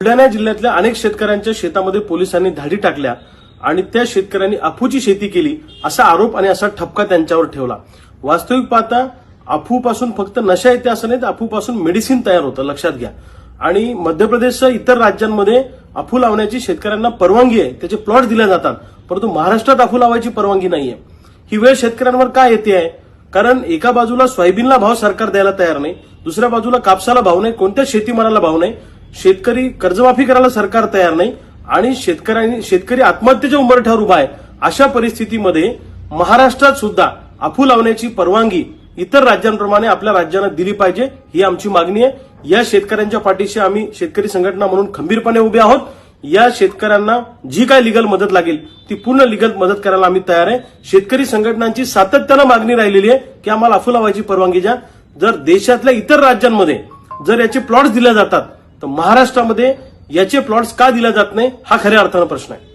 बुलढाणा जिल्ह्यातल्या अनेक शेतकऱ्यांच्या शेतामध्ये पोलिसांनी धाडी टाकल्या आणि त्या शेतकऱ्यांनी अफूची शेती केली असा आरोप आणि असा ठपका त्यांच्यावर ठेवला. वास्तविक पाहता अफूपासून फक्त नशा येते असं नाही तर अफूपासून मेडिसिन तयार होतं लक्षात घ्या. आणि मध्य प्रदेशसह इतर राज्यांमध्ये अफू लावण्याची शेतकऱ्यांना परवानगी आहे त्याचे प्लॉट दिले जातात परंतु महाराष्ट्रात अफू लावायची परवानगी नाहीये. ही वेळ शेतकऱ्यांवर का येते आहे? कारण एका बाजूला सोयाबीनला भाव सरकार द्यायला तयार नाही दुसऱ्या बाजूला कापसाला भाव नाही कोणत्या शेतीमालाला भाव नाही शेतकरी कर्जमाफी करायला सरकार तयार नाही आणि शेतकऱ्यांनी शेतकरी आत्महत्येच्या उंबरठ्यावर उभा आहे. अशा परिस्थितीमध्ये महाराष्ट्रात सुद्धा अफू लावण्याची परवानगी इतर राज्यांप्रमाणे आपल्या राज्यानं दिली पाहिजे ही आमची मागणी आहे. या शेतकऱ्यांच्या पाठीशी आम्ही शेतकरी संघटना म्हणून खंबीरपणे उभे आहोत. या शेतकऱ्यांना जी काय लिगल मदत लागेल ती पूर्ण लिगल मदत करायला आम्ही तयार आहे. शेतकरी संघटनांची सातत्यानं मागणी राहिलेली आहे की आम्हाला अफू लावायची परवानगी द्या. जर देशातल्या इतर राज्यांमध्ये जर याचे प्लॉट्स दिले जातात तर महाराष्ट्रामध्ये याचे प्लॉट्स का दिला जात नाही हा खऱ्या अर्थानं प्रश्न आहे.